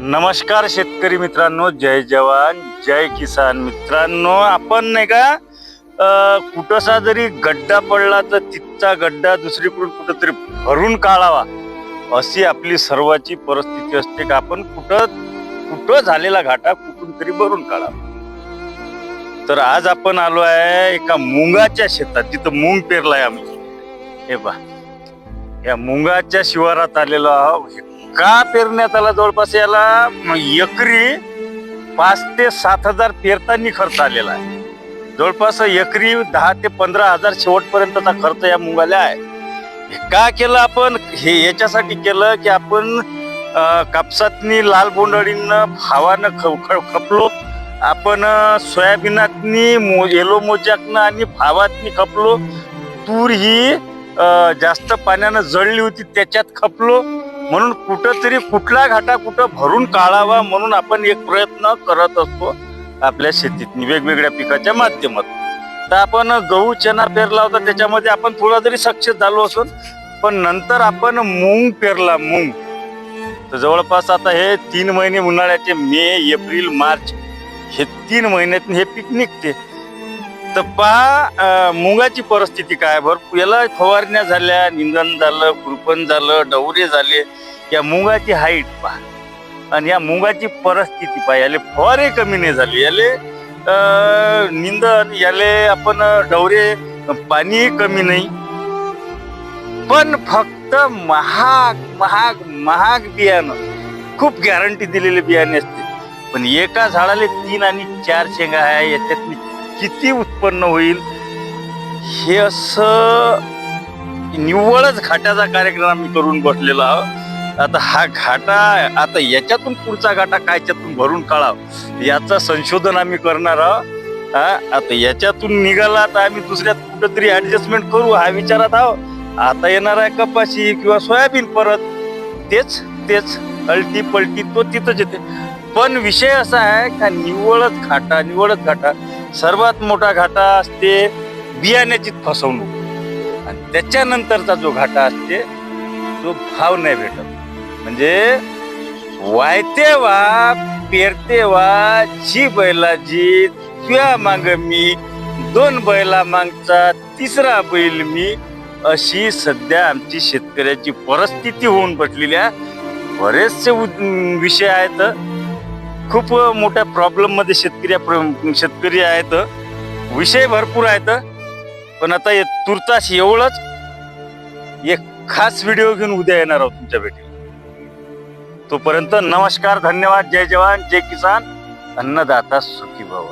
नमस्कार शेतकरी मित्रांनो जय जवान जय किसान मित्रांनो. आपण नाही का कुठसा कुठंसा जरी गड्डा पडला तर तिथचा गड्डा दुसरीकडून कुठंतरी भरून काढावा. अशी आपली सर्वाची परिस्थिती असते का आपण कुठं कुठं झालेला घाटा कुठून तरी भरून काढावा. तर आज आपण आलो आहे एका मुंगाच्या शेतात. जिथं मूंग पेरलाय आम्ही. हे बा या मुंगाच्या शिवारात आलेलो आहोत. का पेरण्यात आला जवळपास याला? एकरी पाच ते सात हजार पेरताना खर्च आलेला आहे. जवळपास एकरी दहा ते पंधरा हजार शेवटपर्यंतचा खर्च या मुंगाला आहे. हे का केलं आपण? हे याच्यासाठी केलं की आपण कापसातनी लाल बोंडळीनं भावानं ख- ख- खपलो. आपण सोयाबीनातनी मो येलो मोजाकनं आणि भावातनी खपलो. तूर ही जास्त पाण्यानं जळली होती त्याच्यात खपलो. म्हणून कुठंतरी कुठला घाटा कुठं भरून काढावा म्हणून आपण एक प्रयत्न करत असतो आपल्या शेतीत वेगवेगळ्या पिकाच्या माध्यमातून. तर आपण गहू चना पेरला होता त्याच्यामध्ये आपण थोडा जरी सक्सेस झालो असून पण नंतर आपण मूग पेरला मूग. तर जवळपास आता हे तीन महिने उन्हाळ्याचे मे एप्रिल मार्च हे तीन महिन्यात हे पीक निघते. तर पहा मुगाची परिस्थिती काय? भरपूर याला फवारण्या झाल्या निंदन झालं कृपण झालं डवरे झाले. या मुगाची हाईट पहा. आणि या मुगाची परिस्थिती पहा याले फवारे कमी नाही झाले. याले निंदन याले आपण डवरे पाणी कमी नाही. पण फक्त महाग महाग महाग बियाणं. खूप गॅरंटी दिलेले बियाणे असते पण एका झाडाला तीन आणि चार शेंगा आहे याच्यात किती उत्पन्न होईल? हे असं निव्वळच घाटाचा कार्यक्रम आम्ही करून बसलेलो आहोत. आता हा घाटा आता याच्यातून पुढचा घाटा कायच्यातून भरून काढावं? याचं संशोधन आम्ही करणार आहोत. हा आता याच्यातून निघाला तर आम्ही दुसऱ्यात कुठंतरी ऍडजस्टमेंट करू हा विचारात आहोत. आता येणार आहे कपाशी किंवा सोयाबीन परत. तेच तेच अल्टी पलटी तो तिथंच येते. पण विषय असा आहे का निव्वळच घाटा निव्वळच घाटा. सर्वात मोठा घाटा असते बियाण्याची फसवणूक. आणि त्याच्यानंतरचा जो घाटा असते तो भाव नाही भेटत. म्हणजे वायते वा पेरते वा जी बैलाजी तुया मांग मी दोन बैला मागचा तिसरा बैल मी अशी सध्या आमची शेतकऱ्याची परिस्थिती होऊन बसलेली आहे. बरेचसे उद- विषय आहेत. खूप मोठ्या प्रॉब्लेममध्ये शेतकरी शेतकरी आहेत. विषय भरपूर आहेत. पण आता हे तुर्तास एवढंच एक खास व्हिडिओ घेऊन उद्या येणार आहोत तुमच्या भेटीला. तोपर्यंत नमस्कार धन्यवाद जय जवान जय किसान. अन्नदाता सुखी भव.